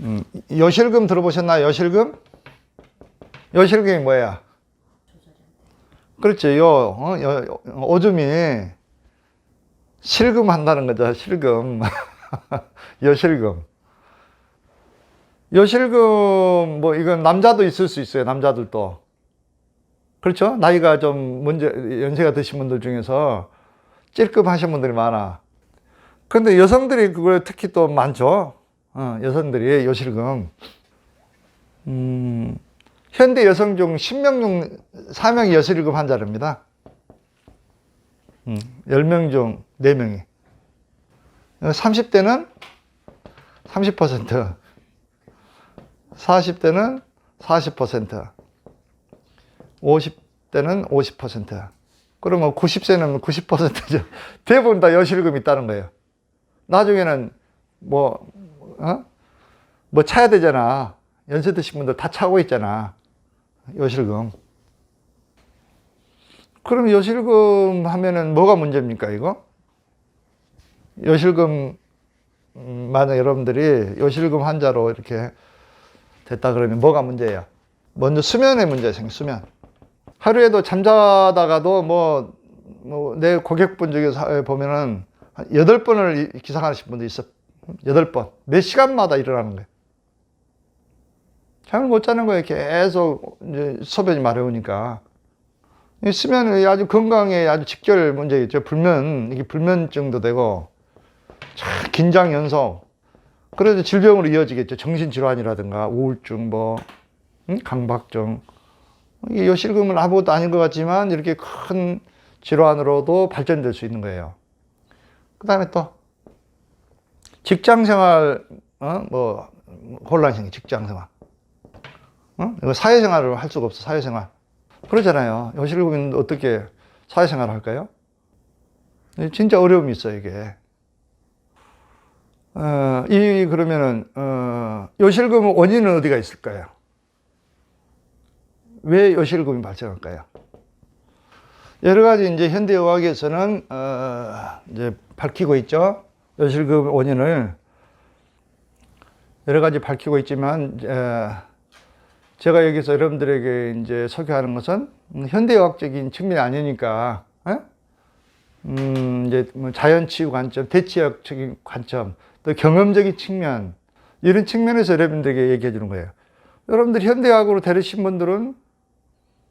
음, 여실금 들어보셨나요? 여실금? 여실금이 뭐야? 그렇죠. 요, 어, 요, 오줌이 실금 한다는 거죠. 실금. 여실금. 여실금, 뭐, 이건 남자도 있을 수 있어요. 남자들도. 그렇죠? 나이가 좀 문제, 연세가 드신 분들 중에서 찔끔 하신 분들이 많아. 근데 여성들이 그걸 특히 또 많죠. 어, 여성들이 여실금. 음, 현대 여성 중 10명 중 4명이 여실금 환자입니다. 음, 10명 중 4명이. 30대는 30%, 40대는 40%, 50대는 50%. 그러면 90세는 90%죠. 대부분 다 여실금이 있다는 거예요. 나중에는 뭐, 어? 뭐 차야 되잖아. 연세 드신 분들 다 차고 있잖아. 여실금. 그럼 여실금 하면은 뭐가 문제입니까, 이거? 여실금, 음, 만약 여러분들이 여실금 환자로 이렇게 됐다 그러면 뭐가 문제예요? 먼저 수면의 문제 생겨, 수면. 하루에도 잠자다가도 뭐, 뭐, 내 고객분 중에 보면은 한 여덟 번을 기상하시는 분도 있어. 여덟 번. 몇 시간마다 일어나는 거예요. 잠을 못 자는 거예요. 계속 소변이 마려우니까. 이 수면이 아주 건강에 아주 직결 문제겠죠. 불면, 이게 불면증도 되고, 참 긴장 연속. 그래서 질병으로 이어지겠죠. 정신질환이라든가, 우울증, 뭐, 응? 강박증. 이게 여실금은 아무것도 아닌 것 같지만, 이렇게 큰 질환으로도 발전될 수 있는 거예요. 그 다음에 또, 직장 생활, 어, 뭐, 혼란 생기, 직장 생활. 어? 이거 사회생활을 할 수가 없어, 사회생활. 그러잖아요. 여실금은 어떻게 사회생활을 할까요? 진짜 어려움이 있어, 이게. 어, 이, 그러면은, 어, 여실금 원인은 어디가 있을까요? 왜 여실금이 발생할까요? 여러 가지 이제 현대 의학에서는, 어, 이제 밝히고 있죠. 여실금 원인을 여러 가지 밝히고 있지만, 어, 제가 여기서 여러분들에게 이제 소개하는 것은 현대의학적인 측면이 아니니까, 에? 음, 이제 뭐 자연치유 관점, 대치학적인 관점, 또 경험적인 측면, 이런 측면에서 여러분들에게 얘기해 주는 거예요. 여러분들 현대의학으로 데리신 분들은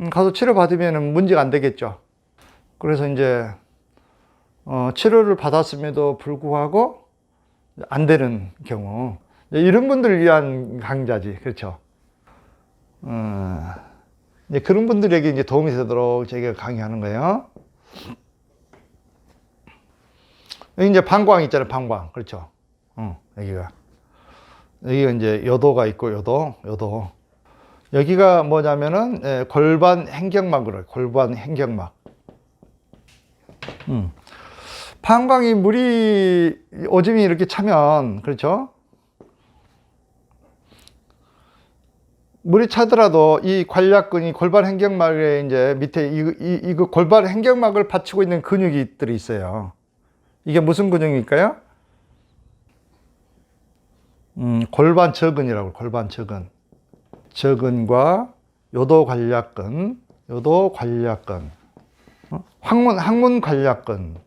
음, 가서 치료받으면 문제가 안 되겠죠. 그래서 이제, 어, 치료를 받았음에도 불구하고 안 되는 경우, 이런 분들을 위한 강좌지. 그렇죠. 어, 이제 그런 분들에게 이제 도움이 되도록 제가 강의하는 거예요. 여기 이제 방광 있잖아요, 방광. 그렇죠. 어, 여기가. 여기가 이제 요도가 있고, 요도, 요도. 여기가 뭐냐면은, 예, 골반 행경막으로, 골반 행경막. 음. 방광이 물이, 오줌이 이렇게 차면, 그렇죠. 물이 차더라도 이 관략근이 골반 행경막에 이제 밑에 이, 이, 이거 골반 행경막을 받치고 있는 근육들이 있어요. 이게 무슨 근육일까요? 음, 골반 저근이라고 골반 저근. 저근과 요도 관략근, 요도 관략근, 어? 항문 항문 관략근,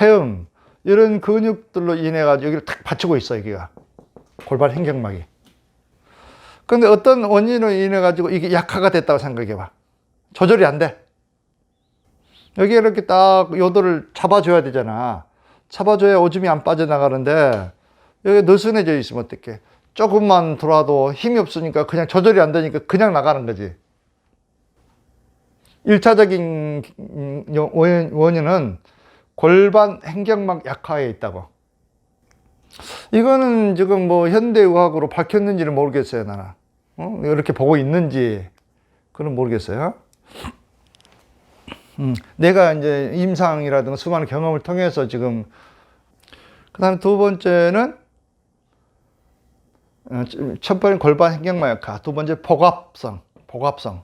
해음 이런 근육들로 인해 가지고 여기를 탁 받치고 있어 여기가 골반 행경막이. 근데 어떤 원인으로 인해 가지고 이게 약화가 됐다고 생각해 봐. 조절이 안 돼. 여기 이렇게 딱 요도를 잡아줘야 되잖아. 잡아줘야 오줌이 안 빠져나가는데 여기 느슨해져 있으면 어떡해. 조금만 들어와도 힘이 없으니까 그냥 조절이 안 되니까 그냥 나가는 거지. 1차적인 원인은 골반 행경막 약화에 있다고. 이거는 지금 뭐 현대의학으로 밝혔는지는 모르겠어요, 나는. 어? 이렇게 보고 있는지, 그건 모르겠어요. 음, 내가 이제 임상이라든가 수많은 경험을 통해서 지금, 그 다음에 두 번째는, 어, 첫 번째 골반 행경막 약화, 두 번째 복압성, 복압성.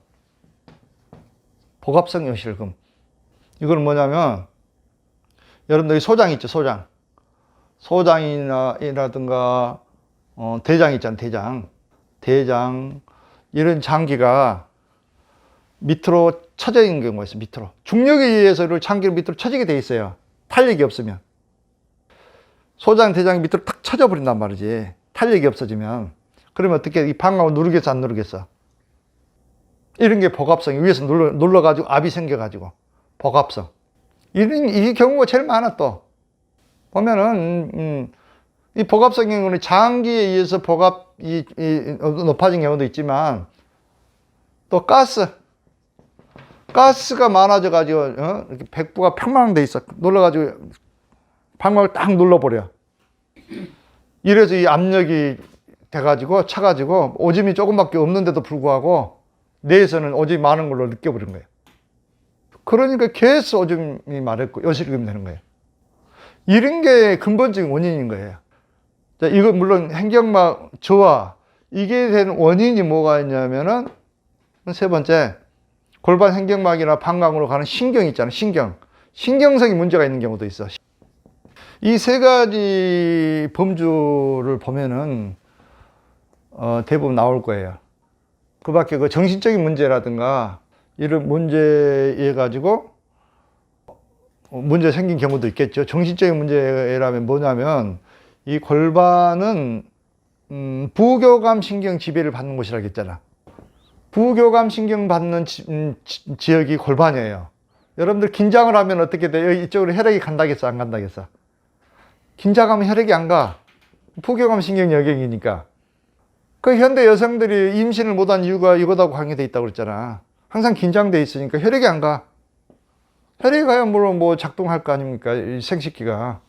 복압성 여실금. 이거는 뭐냐면, 여러분들이 소장 있죠, 소장. 소장이라든가 어, 대장 있잖아, 대장. 대장, 이런 장기가 밑으로 처져 있는 경우가 있어요, 밑으로. 중력에 의해서 이 장기를 밑으로 처지게 돼 있어요. 탄력이 없으면. 소장, 대장이 밑으로 탁 처져 버린단 말이지. 탄력이 없어지면. 그러면 어떻게, 이 방광을 누르겠어, 안 누르겠어? 이런 게 복합성이 위에서 눌러, 눌러가지고 압이 생겨가지고. 복합성. 이런, 이 경우가 제일 많아, 또. 보면은, 음, 이 복합성 경우는 장기에 의해서 복합이 이, 높아진 경우도 있지만, 또 가스. 가스가 많아져가지고, 어? 이렇게 백부가 평망돼 있어. 눌러가지고, 방광을 딱 눌러버려. 이래서 이 압력이 돼가지고, 차가지고, 오줌이 조금밖에 없는데도 불구하고, 뇌에서는 오줌이 많은 걸로 느껴버린 거예요. 그러니까 계속 오줌이 마렵고, 여실금 되는 거예요. 이런 게 근본적인 원인인 거예요. 자, 이거 물론 행경막 저하, 이게 된 원인이 뭐가 있냐면은, 세 번째, 골반 행경막이나 방광으로 가는 신경 있잖아, 신경. 신경성이 문제가 있는 경우도 있어. 이 세 가지 범주를 보면은, 어, 대부분 나올 거예요. 그 밖에 그 정신적인 문제라든가, 이런 문제에 가지고, 어, 문제 생긴 경우도 있겠죠. 정신적인 문제라면 뭐냐면, 이 골반은, 음, 부교감 신경 지배를 받는 곳이라고 했잖아. 부교감 신경 받는 지, 음, 지- 지역이 골반이에요. 여러분들 긴장을 하면 어떻게 돼요? 이쪽으로 혈액이 간다겠어? 안 간다겠어? 긴장하면 혈액이 안 가. 부교감 신경 여경이니까. 그 현대 여성들이 임신을 못한 이유가 이거다고 관계돼 있다고 그랬잖아. 항상 긴장돼 있으니까 혈액이 안 가. 혈액이 가야 물론 뭐 작동할 거 아닙니까? 이 생식기가.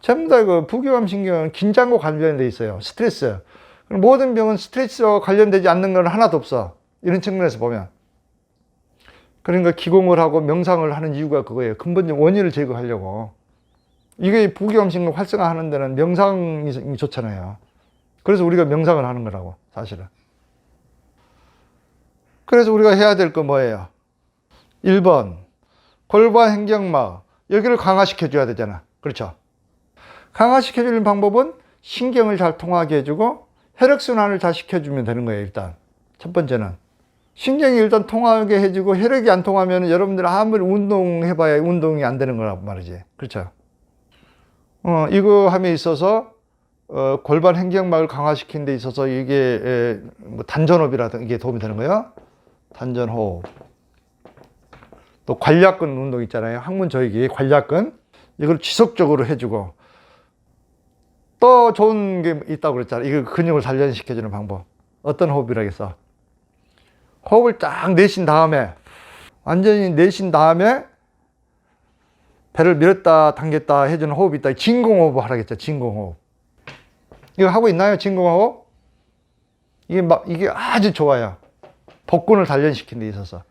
전부 다 그 부교감 신경은 긴장과 관련돼 있어요. 스트레스. 모든 병은 스트레스와 관련되지 않는 건 하나도 없어. 이런 측면에서 보면. 그러니까 기공을 하고 명상을 하는 이유가 그거예요. 근본적 원인을 제거하려고. 이게 부교감신경 활성화하는 데는 명상이 좋잖아요. 그래서 우리가 명상을 하는 거라고, 사실은. 그래서 우리가 해야 될 거 뭐예요? 1번, 골반 행경막. 여기를 강화시켜 줘야 되잖아. 그렇죠? 강화시켜 주는 방법은 신경을 잘 통하게 해주고 혈액순환을 잘 시켜주면 되는 거예요, 일단. 첫 번째는. 신경이 일단 통하게 해주고 혈액이 안 통하면 여러분들 아무리 운동해봐야 운동이 안 되는 거란 말이지. 그렇죠? 어, 이거 함에 있어서 어, 골반 행경막을 강화시키는 데 있어서 이게 에, 뭐 단전호흡이라든 이게 도움이 되는 거예요. 단전호흡. 또 관략근 운동 있잖아요. 항문 조이기 관략근. 이걸 지속적으로 해주고 또 좋은 게 있다고 그랬잖아. 이거 근육을 단련시켜주는 방법. 어떤 호흡이라겠어? 호흡을 딱 내쉰 다음에, 완전히 내쉰 다음에, 배를 밀었다 당겼다 해주는 호흡이 있다. 진공호흡 하라겠죠. 진공호흡. 이거 하고 있나요? 진공호흡? 이게 막, 이게 아주 좋아요. 복근을 단련시키는 데 있어서.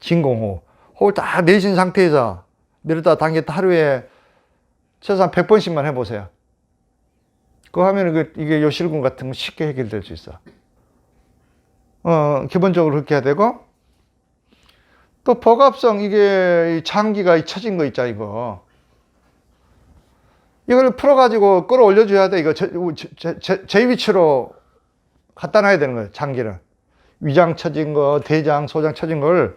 진공호흡. 호흡을 딱 내쉰 상태에서 밀었다 당겼다 하루에 최소한 100번씩만 해보세요. 그거 하면 그, 이게 요실금 같은 거 쉽게 해결될 수 있어. 어, 기본적으로 그렇게 해야 되고, 또 복합성, 이게 이 장기가 처진 거 있잖아, 이거. 이걸 풀어가지고 끌어올려줘야 돼. 이거 제, 제, 제, 제 위치로 갖다 놔야 되는 거예요, 장기를. 위장 처진 거, 대장, 소장 처진 걸,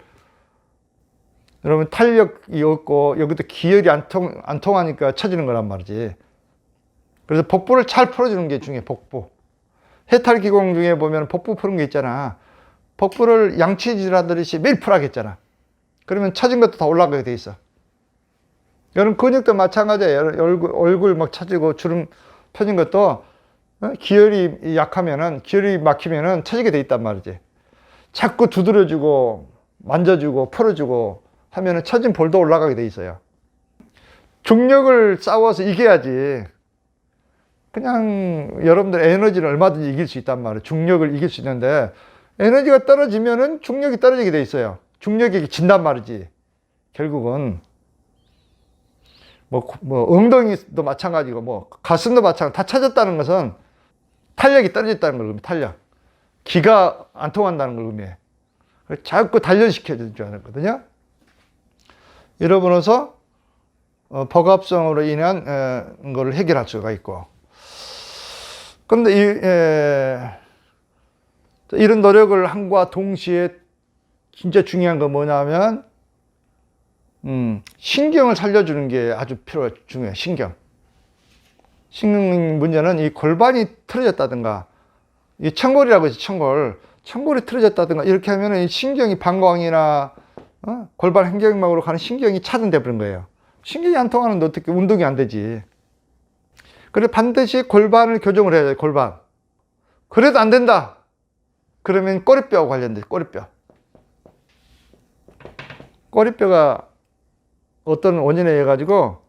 여러분 탄력이 없고, 여기도 기혈이 안 통, 안 통하니까 처지는 거란 말이지. 그래서 복부를 잘 풀어주는 게 중요해, 복부. 해탈 기공 중에 보면 복부 푸는 게 있잖아. 복부를 양치질 하듯이 매일 풀하겠잖아. 그러면 처진 것도 다 올라가게 돼 있어. 여러분 근육도 마찬가지예요. 얼굴, 얼굴 막 처지고 주름 펴진 것도 어? 기혈이 약하면은, 기혈이 막히면은 처지게 돼 있단 말이지. 자꾸 두드려주고, 만져주고, 풀어주고 하면은 처진 볼도 올라가게 돼 있어요. 중력을 싸워서 이겨야지. 그냥 여러분들 에너지를 얼마든지 이길 수 있단 말이에요. 중력을 이길 수 있는데 에너지가 떨어지면은 중력이 떨어지게 돼 있어요. 중력이 진단 말이지. 결국은 뭐, 뭐 엉덩이도 마찬가지고 뭐 가슴도 마찬가지. 다 찾았다는 것은 탄력이 떨어졌다는 걸 의미. 탄력. 기가 안 통한다는 걸 의미해. 자꾸 단련시켜 줘야 되거든요. 이러면서 어, 복합성으로 인한 에, 거를 해결할 수가 있고. 그런데 이, 에, 이런 노력을 함과 동시에 진짜 중요한 건 뭐냐면, 음, 신경을 살려주는 게 아주 필요, 중요해, 신경. 신경 문제는 이 골반이 틀어졌다든가, 이 청골이라고 해서 청골, 청골이 틀어졌다든가, 이렇게 하면은 이 신경이 방광이나, 어? 골반 행경막으로 가는 신경이 차단돼 버린 거예요. 신경이 안 통하는데 어떻게 운동이 안 되지. 그래 반드시 골반을 교정을 해야 돼, 골반. 그래도 안 된다. 그러면 꼬리뼈와 관련돼, 꼬리뼈. 꼬리뼈가 어떤 원인에 의해 가지고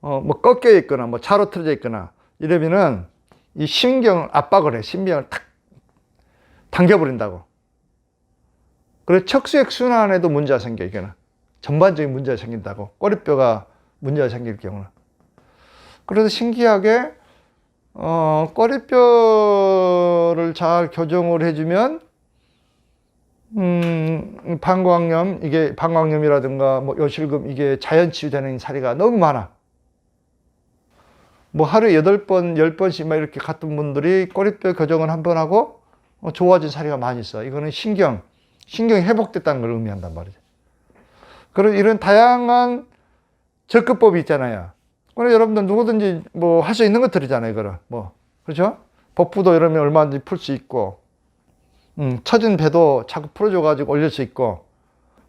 어, 뭐 꺾여 있거나 뭐 차로 틀어져 있거나 이러면은 이 신경을 압박을 해. 신경을 탁 당겨버린다고. 그래서 척수액 순환에도 문제가 생겨, 이거는. 전반적인 문제가 생긴다고. 꼬리뼈가 문제가 생길 경우는. 그래서 신기하게, 어, 꼬리뼈를 잘 교정을 해주면, 음, 방광염, 이게 방광염이라든가 뭐 요실금, 이게 자연 치유되는 사례가 너무 많아. 뭐 하루에 여덟 번, 열 번씩 막 이렇게 갔던 분들이 꼬리뼈 교정을 한 번 하고 어, 좋아진 사례가 많이 있어. 이거는 신경, 신경이 회복됐다는 걸 의미한단 말이죠. 그런 이런 다양한 접근법이 있잖아요. 그래 여러분들 누구든지 뭐 할 수 있는 것들이잖아요. 이거는 뭐 그렇죠? 복부도 이러면 얼마든지 풀 수 있고, 음, 처진 배도 자꾸 풀어줘가지고 올릴 수 있고,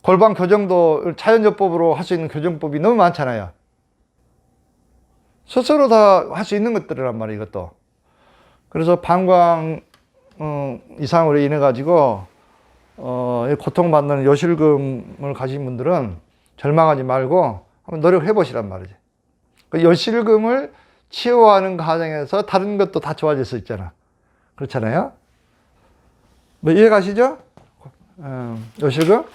골반 교정도 자연요법으로 할 수 있는 교정법이 너무 많잖아요. 스스로 다 할 수 있는 것들이란 말이에요, 이것도. 그래서 방광 어, 이상으로 인해 가지고 어, 이 고통받는 요실금을 가진 분들은 절망하지 말고 한번 노력해 보시란 말이지. 그 요실금을 치유하는 과정에서 다른 것도 다 좋아질 수 있잖아. 그렇잖아요. 뭐 이해 가시죠? 어, 요실금?